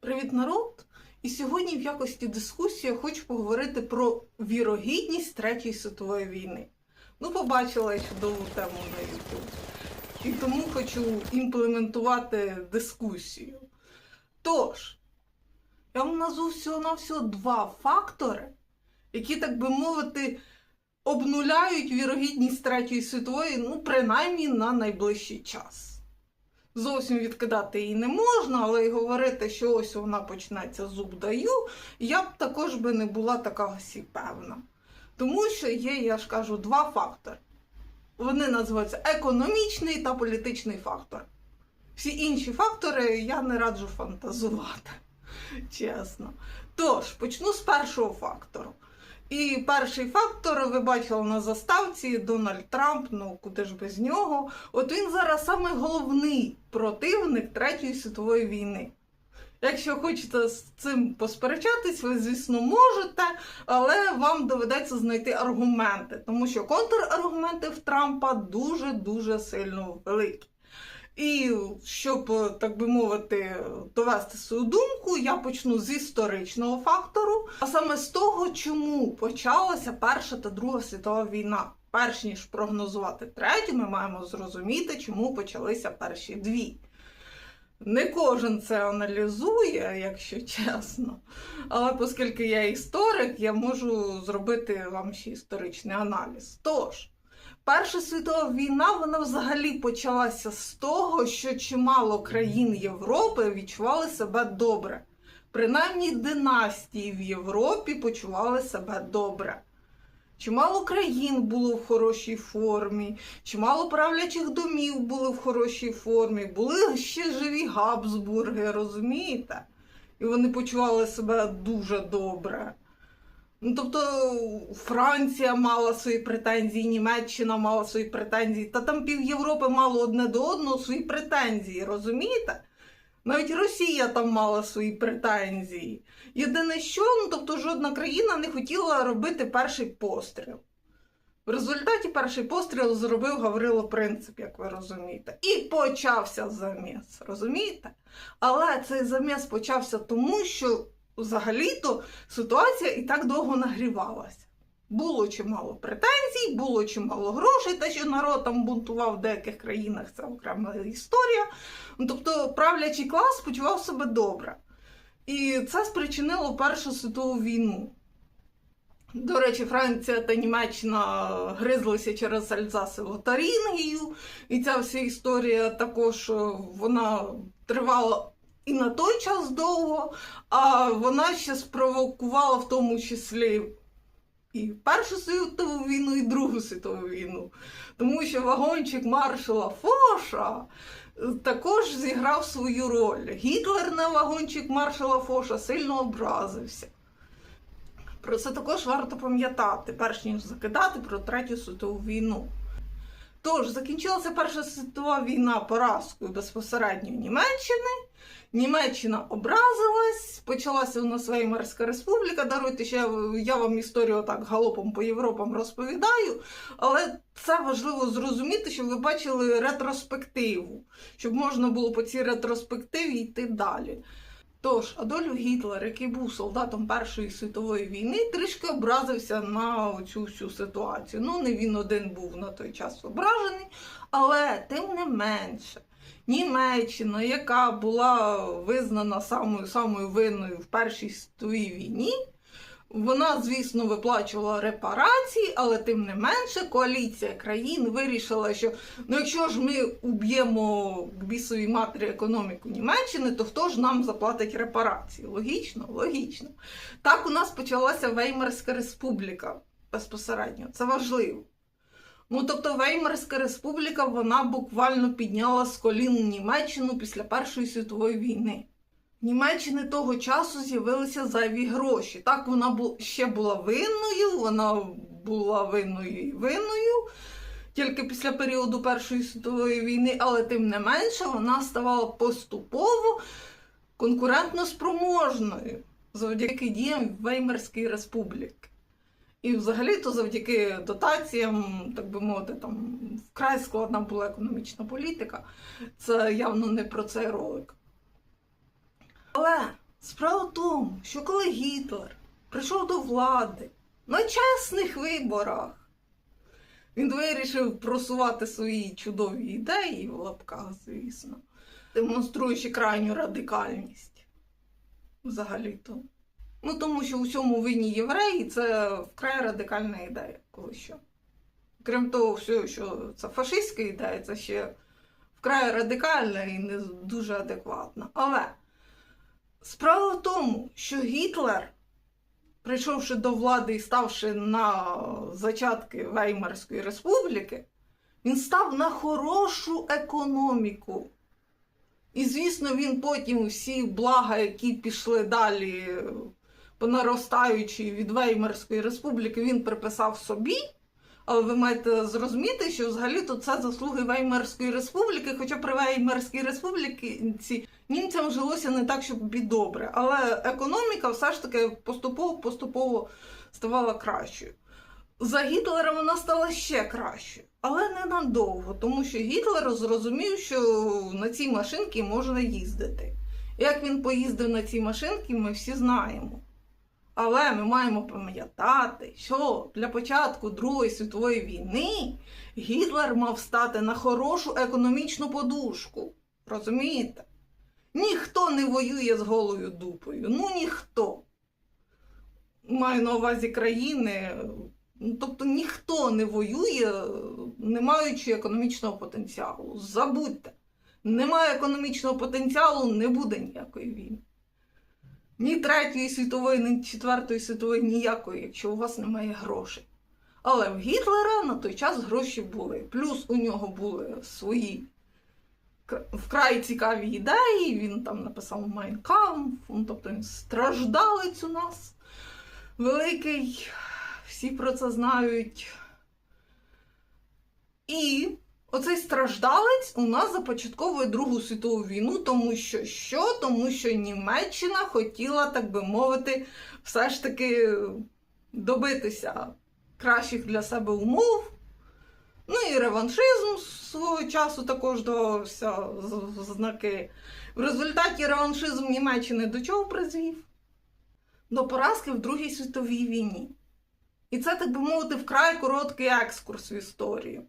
Привіт, народ! І сьогодні в якості дискусії я хочу поговорити про вірогідність Третьої світової війни. Ну, побачила я чудову тему на YouTube. І тому хочу імплементувати дискусію. Тож, я вам назву всього-навсього два фактори, які, так би мовити, обнуляють вірогідність Третьої світової, ну, принаймні на найближчий час зовсім відкидати її не можна, але й говорити, що ось вона почнеться зуб даю, я б також би не була така всі певна. Тому що є, я ж кажу, два фактори. Вони називаються економічний та політичний фактор. Всі інші фактори я не раджу фантазувати, чесно. Тож, почну з першого фактору. І перший фактор, ви бачили на заставці Дональд Трамп, ну куди ж без нього. От він зараз саме головний противник Третьої світової війни. Якщо хочете з цим посперечатись, ви, звісно, можете, але вам доведеться знайти аргументи, тому що контраргументи в Трампа дуже-дуже сильно великі. І щоб, так би мовити, довести свою думку, я почну з історичного фактору, а саме з того, чому почалася Перша та Друга світова війна. Перш ніж прогнозувати третю, ми маємо зрозуміти, чому почалися перші дві. Не кожен це аналізує, якщо чесно. Але оскільки я історик, я можу зробити вам ще історичний аналіз. Тож. Перша світова війна вона взагалі почалася з того, що чимало країн Європи відчували себе добре. Принаймні династії в Європі почували себе добре. Чимало країн було в хорошій формі, чимало правлячих домів були в хорошій формі, були ще живі Габсбурги, розумієте? І вони почували себе дуже добре. Ну, тобто Франція мала свої претензії, Німеччина мала свої претензії, та там пів Європи мало одне до одного свої претензії, розумієте? Навіть Росія там мала свої претензії. Єдине, що ну, тобто, жодна країна не хотіла робити перший постріл. В результаті перший постріл зробив Гаврило Принцип, як ви розумієте. І почався заміс, розумієте? Але цей заміс почався тому, що взагалі-то ситуація і так довго нагрівалася. Було чимало претензій, було чимало грошей, те, що народ там бунтував в деяких країнах, це окрема історія. Ну, Тобто правлячий клас почував себе добре. І це спричинило Першу світову війну. До речі, Франція та Німеччина гризлися через Альзас і Лотарингію, і ця вся історія також вона тривала і на той час довго, а вона ще спровокувала в тому числі і Першу світову війну, і Другу світову війну. Тому що вагончик маршала Фоша також зіграв свою роль. Гітлер на вагончик маршала Фоша сильно образився. Про це також варто пам'ятати, перш ніж закидати про Третю світову війну. Тож, закінчилася Перша світова війна поразкою безпосередньо Німеччини. Німеччина образилась, почалася у нас Веймарська республіка. Даруйте, що я, я вам історію так галопом по Європам розповідаю, але це важливо зрозуміти, щоб ви бачили ретроспективу, щоб можна було по цій ретроспективі йти далі. Тож, Адольф Гітлер, який був солдатом Першої світової війни, трішки образився на цю всю ситуацію. Ну, не він один був на той час ображений, але тим не менше. Німеччина, яка була визнана самою самою винною в Першій світовій війні, вона, звісно, виплачувала репарації, але тим не менше коаліція країн вирішила, що ну, якщо ж ми уб'ємо бісовій матері економіку Німеччини, то хто ж нам заплатить репарації? Логічно, логічно. Так у нас почалася Веймарська республіка безпосередньо. Це важливо. Ну, тобто Веймарська республіка вона буквально підняла з колін Німеччину після Першої світової війни. В Німеччини того часу з'явилися зайві гроші. Так, вона ще була винною, вона була винною і винною тільки після періоду Першої світової війни, але тим не менше вона ставала поступово конкурентно спроможною завдяки діям Веймарської республіки. І взагалі-то завдяки дотаціям, так би мовити, там вкрай складна була економічна політика. Це явно не про цей ролик. Але Справа в тому, що коли Гітлер прийшов до влади на чесних виборах, він вирішив просувати свої чудові ідеї в лапках, звісно, демонструючи крайню радикальність. Взагалі-то. Ну, тому що у всьому винні євреї це вкрай радикальна ідея, коли що. Крім того, всього, що це фашистська ідея, це ще вкрай радикальна і не дуже адекватна. Але справа в тому, що Гітлер, прийшовши до влади і ставши на зачатки Веймарської республіки, він став на хорошу економіку. І, звісно, він потім всі блага, які пішли далі по наростаючій від Веймарської республіки, він приписав собі. Але ви маєте зрозуміти, що взагалі-то це заслуги Веймарської республіки, хоча при Веймарській республіці німцям жилося не так, щоб і добре. Але економіка все ж таки поступово-поступово ставала кращою. За Гітлера вона стала ще кращою, але ненадовго, тому що Гітлер зрозумів, що на цій машинці можна їздити. Як він поїздив на цій машинці, ми всі знаємо. Але ми маємо пам'ятати, що для початку Другої світової війни Гітлер мав стати на хорошу економічну подушку. Розумієте? Ніхто не воює з голою дупою. Ну ніхто. Маю на увазі країни. Ну, Тобто ніхто не воює, не маючи економічного потенціалу. Забудьте, немає економічного потенціалу, не буде ніякої війни. Ні Третьої світової, ні Четвертої світової ніякої, якщо у вас немає грошей. Але в Гітлера на той час гроші були. Плюс у нього були свої вкрай цікаві ідеї. Він там написав Майнкамф, ну, тобто він страждалець у нас великий. Всі про це знають. І оцей страждалець у нас започатковує Другу світову війну, тому що що? Тому що Німеччина хотіла, так би мовити, все ж таки добитися кращих для себе умов. Ну і реваншизм свого часу також давався знаки. В результаті реваншизм Німеччини до чого призвів? До поразки в Другій світовій війні. І це, так би мовити, вкрай короткий екскурс в історію.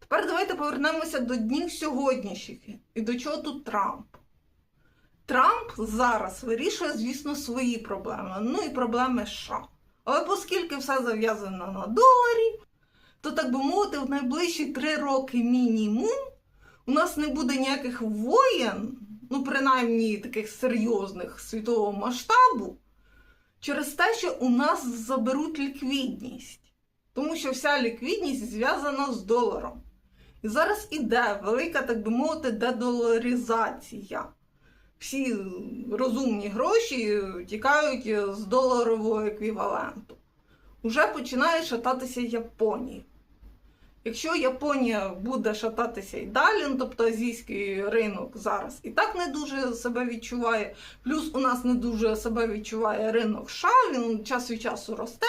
Тепер давайте повернемося до днів сьогоднішніх. І до чого тут Трамп? Трамп зараз вирішує, звісно, свої проблеми. Ну і проблеми США. Але оскільки все зав'язано на доларі, то, так би мовити, в найближчі три роки мінімум у нас не буде ніяких воєн, ну, принаймні таких серйозних світового масштабу, через те, що у нас заберуть ліквідність. Тому що вся ліквідність зв'язана з доларом. І зараз іде велика, так би мовити, дедоларизація. Всі розумні гроші тікають з доларового еквіваленту. Уже починає шататися Японія. Якщо Японія буде шататися і далі, ну, тобто азійський ринок зараз і так не дуже себе відчуває, плюс у нас не дуже себе відчуває ринок США, він час від часу росте,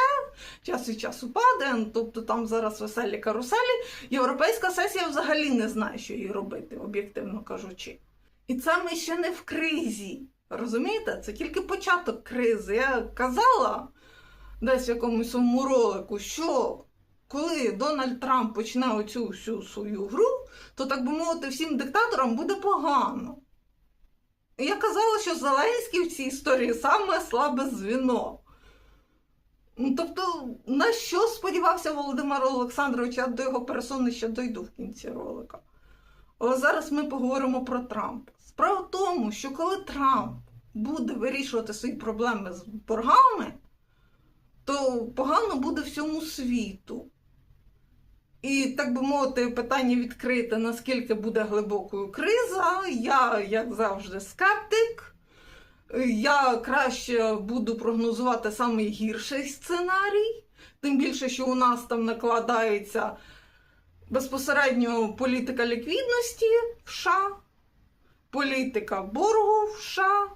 час від часу падає, ну, тобто там зараз веселі каруселі. Європейська сесія взагалі не знає, що їй робити, об'єктивно кажучи. І це ми ще не в кризі. Розумієте? Це тільки початок кризи. Я казала десь в якомусь своєму ролику, що коли Дональд Трамп почне оцю всю свою гру, то, так би мовити, всім диктаторам буде погано. Я казала, що Зеленський в цій історії саме слабе звіно. Ну, Тобто, на що сподівався Володимир Олександрович, я до його персони ще дойду в кінці ролика. Але зараз ми поговоримо про Трампа. Справа в тому, що коли Трамп буде вирішувати свої проблеми з боргами, то погано буде всьому світу. І, так би мовити, питання відкрите, наскільки буде глибокою криза. Я, як завжди, скептик. Я краще буду прогнозувати найгірший сценарій, тим більше, що у нас там накладається безпосередньо політика ліквідності в США, політика боргу в США,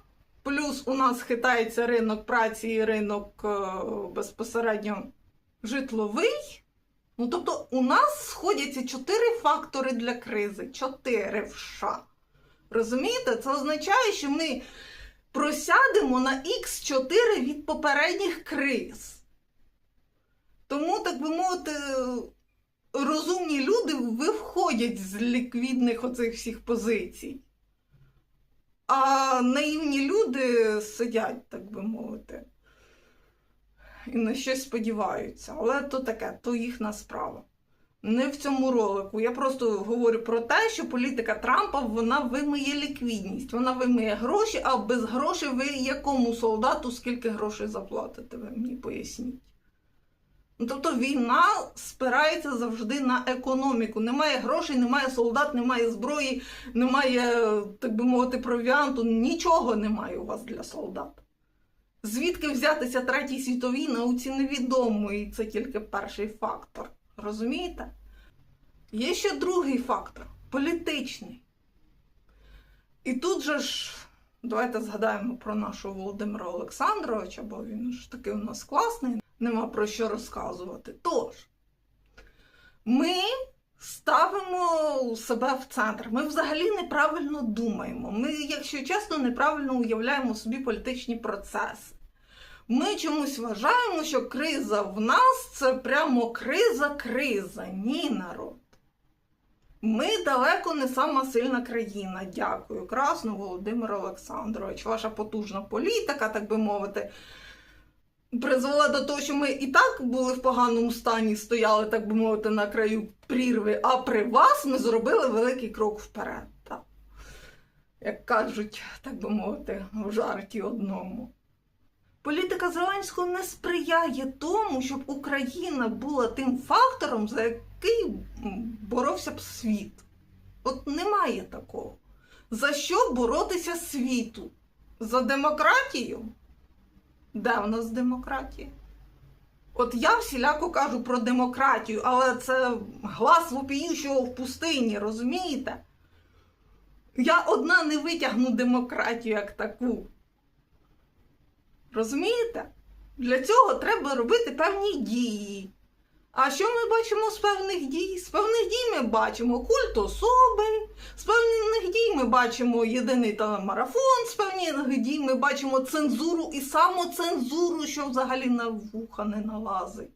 плюс у нас хитається ринок праці і ринок е, безпосередньо житловий. Ну, тобто, у нас сходяться чотири фактори для кризи. Чотири в США. Розумієте? Це означає, що ми просядемо на Х4 від попередніх криз. Тому, так би мовити, розумні люди виходять з ліквідних оцих всіх позицій. А наївні люди сидять, так би мовити, і на щось сподіваються. Але то таке, то їхня справа. Не в цьому ролику. Я просто говорю про те, що політика Трампа вона вимиє ліквідність, вона вимиє гроші, а без грошей ви якому солдату скільки грошей заплатите? Ви мені поясніть. Ну, тобто війна спирається завжди на економіку. Немає грошей, немає солдат, немає зброї, немає, так би мовити, провіанту, нічого немає у вас для солдат. Звідки взятися третій світовій науці невідомо, і це тільки перший фактор. Розумієте? Є ще другий фактор політичний. І тут же ж, давайте згадаємо про нашого Володимира Олександровича, бо він ж таки у нас класний, нема про що розказувати. Тож, ми ставимо себе в центр. Ми взагалі неправильно думаємо. Ми, якщо чесно, неправильно уявляємо собі політичні процеси. Ми чомусь вважаємо, що криза в нас це прямо криза-криза. Ні, народ. Ми далеко не сама сильна країна. Дякую. Красно, Володимир Олександрович. Ваша потужна політика, так би мовити, призвела до того, що ми і так були в поганому стані, стояли, так би мовити, на краю прірви, а при вас ми зробили великий крок вперед. Так. Як кажуть, так би мовити, в жарті одному. Політика Зеленського не сприяє тому, щоб Україна була тим фактором, за який боровся б світ. От немає такого. За що боротися світу? За демократію? Де в нас демократія? От я всіляко кажу про демократію, але це глас вопіючого в пустині, розумієте? Я одна не витягну демократію як таку. Розумієте? Для цього треба робити певні дії. А що ми бачимо з певних дій? З певних дій ми бачимо культ особи, з певних дій ми бачимо єдиний телемарафон, з певних дій ми бачимо цензуру і самоцензуру, що взагалі на вуха не налазить.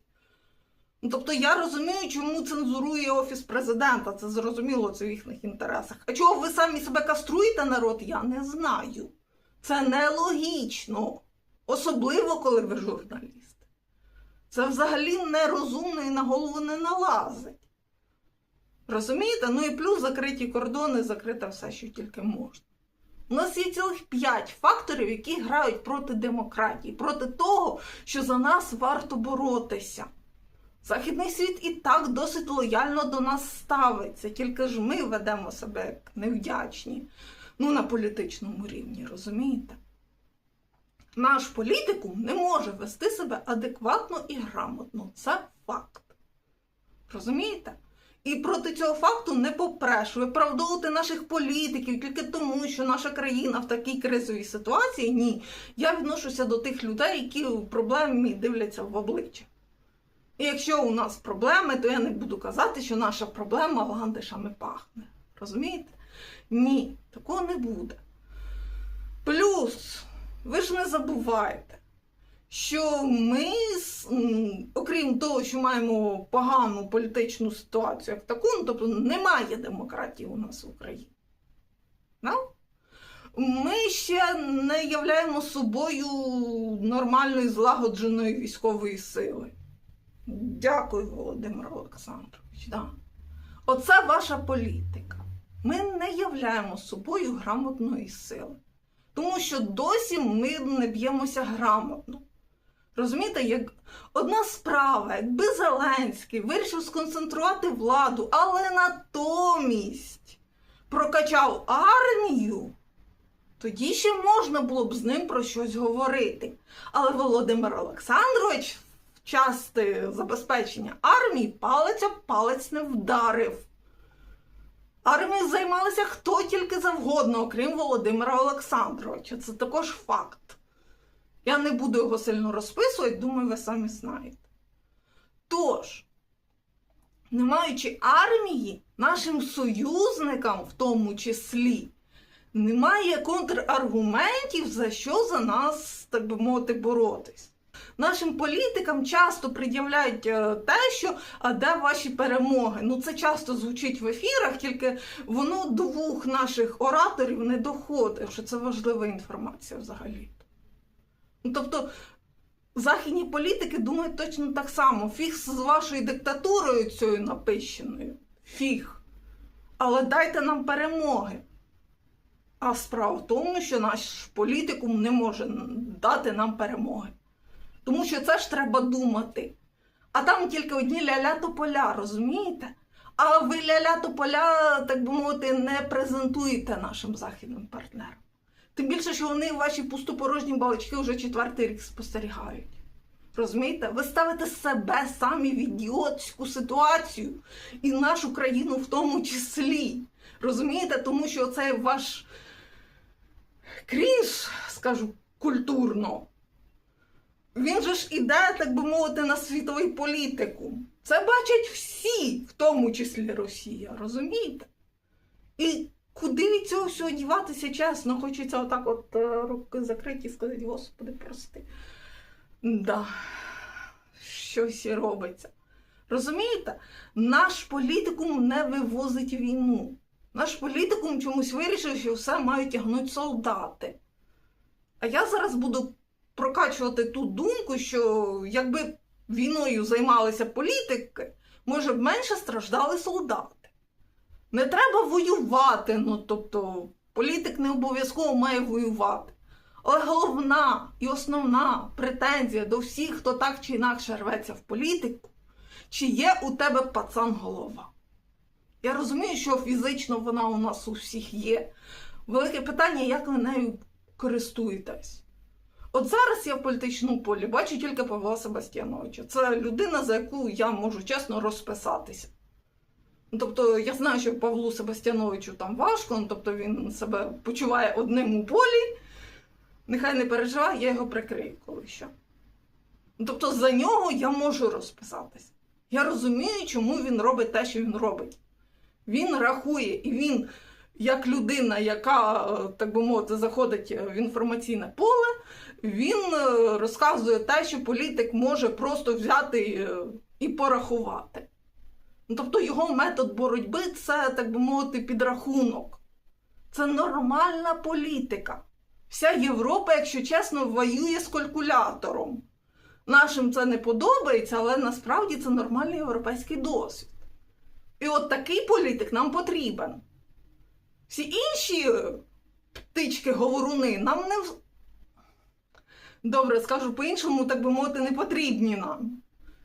Ну, тобто я розумію, чому цензурує Офіс президента. Це зрозуміло, це в їхніх інтересах. А чого ви самі себе каструєте, народ, я не знаю. Це нелогічно. Особливо, коли ви журналіст. Це взагалі нерозумно і на голову не налазить. Розумієте? Ну і плюс закриті кордони, закрите все, що тільки можна. У нас є цілих п'ять факторів, які грають проти демократії, проти того, що за нас варто боротися. Західний світ і так досить лояльно до нас ставиться, тільки ж ми ведемо себе як невдячні. Ну, на політичному рівні, розумієте? Наш політикум не може вести себе адекватно і грамотно. Це факт. Розумієте? І проти цього факту не попреш виправдовувати наших політиків тільки тому, що наша країна в такій кризовій ситуації. Ні. Я відношуся до тих людей, які проблемі дивляться в обличчя. І якщо у нас проблеми, то я не буду казати, що наша проблема ландишами пахне. Розумієте? Ні, такого не буде. Плюс. Ви ж не забувайте, що ми, окрім того, що маємо погану політичну ситуацію, як таку, ну, тобто немає демократії у нас в Україні. No? Ми ще не являємо собою нормальної злагодженої військової сили. Дякую, Володимир Олександрович. Да. Оце ваша політика. Ми не являємо собою грамотної сили. Тому що досі ми не б'ємося грамотно. Розумієте, як одна справа, якби Зеленський вирішив сконцентрувати владу, але натомість прокачав армію, тоді ще можна було б з ним про щось говорити. Але Володимир Олександрович в части забезпечення армії палець об палець не вдарив. Армією займалися хто тільки завгодно, окрім Володимира Олександровича. Це також факт. Я не буду його сильно розписувати, думаю, ви самі знаєте. Тож, не маючи армії, нашим союзникам, в тому числі, Немає контраргументів, за що за нас, так би мовити, боротись. Нашим політикам часто пред'являють е, те, що а де ваші перемоги. Ну це часто звучить в ефірах, тільки воно до вух наших ораторів не доходить, що це важлива інформація взагалі. Ну, тобто, західні політики думають точно так само. Фіг з вашою диктатурою цією напищеною. Фіг. Але дайте нам перемоги. А справа в тому, що наш політикум не може дати нам перемоги. Тому що це ж треба думати. А там тільки одні ля-ля тополя, розумієте? А ви ля-ля тополя, так би мовити, не презентуєте нашим західним партнерам. Тим більше, що вони ваші пустопорожні балачки вже четвертий рік спостерігають. Розумієте? Ви ставите себе самі в ідіотську ситуацію і нашу країну в тому числі. Розумієте? Тому що цей ваш крінж, скажу культурно, він же ж іде, так би мовити, на світовий політику. Це бачать всі, в тому числі Росія, розумієте? І куди від цього всього діватися чесно? Хочеться отак от е, руки закриті і сказати, Господи, прости. Да, щось робиться. Розумієте? Наш політикум не вивозить війну. Наш політикум чомусь вирішив, що все мають тягнути солдати. А я зараз буду прокачувати ту думку, що якби війною займалися політики, може б менше страждали солдати. Не треба воювати. Ну, тобто, політик не обов'язково має воювати. Але головна і основна претензія до всіх, хто так чи інакше рветься в політику, чи є у тебе пацан голова. Я розумію, що фізично вона у нас у всіх є. Велике питання, як ви нею користуєтесь. От зараз я в політичному полі бачу тільки Павла Себастьяновича. Це людина, за яку я можу чесно розписатися. Тобто, я знаю, що Павлу Себастьяновичу там важко, ну, тобто він себе почуває одним у полі. Нехай не переживає, я його прикрию коли що. Тобто, за нього я можу розписатися. Я розумію, чому він робить те, що він робить. Він рахує, і він, як людина, яка, так би мовити, заходить в інформаційне поле, він е, розказує те, що політик може просто взяти е, і порахувати. Ну, Тобто його метод боротьби це, так би мовити, підрахунок. Це нормальна політика. Вся Європа, якщо чесно, воює з калькулятором. Нашим це не подобається, але насправді це нормальний європейський досвід. І от такий політик нам потрібен. Всі інші птички, говоруни нам не. Добре, скажу по-іншому, так би мовити, не потрібні нам.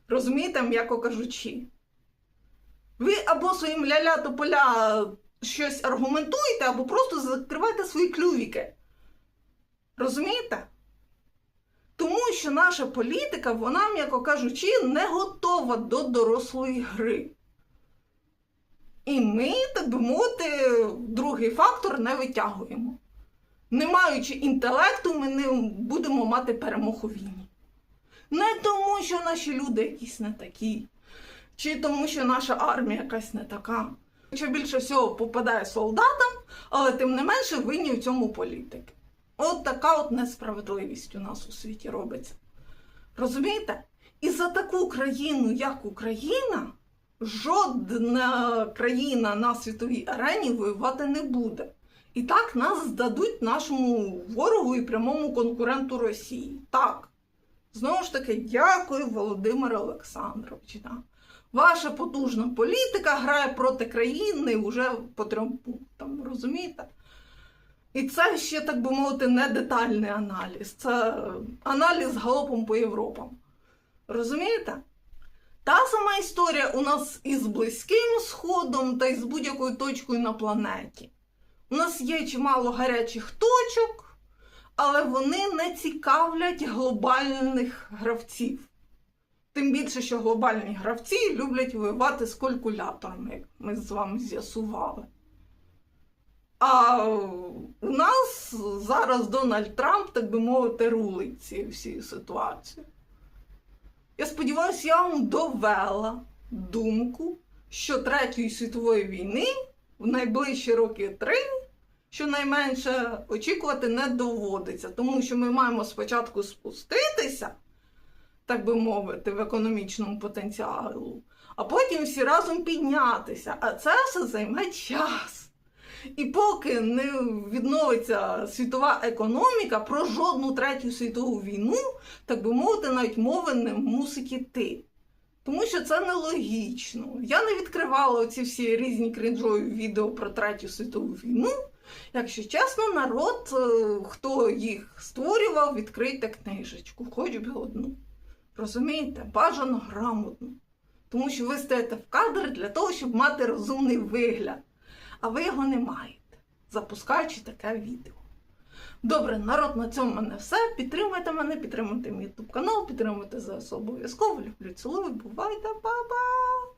Розумієте, м'яко кажучи. Ви або своїм ля-ля тополя щось аргументуєте, або просто закривайте свої клювіки. Розумієте? Тому що наша політика, вона, м'яко кажучи, не готова до дорослої гри. І ми, так би мовити, другий фактор не витягуємо. Не маючи інтелекту, ми не будемо мати перемог у війні. Не тому, що наші люди якісь не такі, чи тому, що наша армія якась не така. Що більше всього попадає солдатам, але тим не менше винні в цьому політики. От така от несправедливість у нас у світі робиться. Розумієте? І за таку країну, як Україна, жодна країна на світовій арені воювати не буде. І так нас здадуть нашому ворогу і прямому конкуренту Росії. Так. Знову ж таки, дякую, Володимире Олександровичу. Да. Ваша потужна політика грає проти країни вже по трьом пунктам, розумієте? І це ще, так би мовити, не детальний аналіз. Це аналіз галопом по Європам. Розумієте? Та сама історія у нас із Близьким Сходом та й з будь-якою точкою на планеті. У нас є чимало гарячих точок, але вони не цікавлять глобальних гравців. Тим більше, що глобальні гравці люблять воювати з калькуляторами, як ми з вами з'ясували. А у нас зараз Дональд Трамп, так би мовити, рулить цією всією ситуацією. Я сподіваюся, я вам довела думку, що Третьої світової війни в найближчі роки три щонайменше очікувати не доводиться, тому що ми маємо спочатку спуститися, так би мовити, в економічному потенціалу, а потім всі разом піднятися. А це все займе час. І поки не відновиться світова економіка, про жодну третю світову війну, так би мовити, навіть мови не мусить іти. Тому що це нелогічно. Я не відкривала оці всі різні крінжові відео про третю світову війну. Якщо чесно, народ, е, хто їх створював, відкрийте книжечку, хоч би одну. Розумієте, бажано грамотно. Тому що ви стаєте в кадр для того, щоб мати розумний вигляд. А ви його не маєте, запускаючи таке відео. Добре, народ, на цьому мене все. Підтримуйте мене, підтримуйте мій YouTube канал, підтримуйте ЗСУ обов'язково. Люблю, цілую, бувайте, па-па!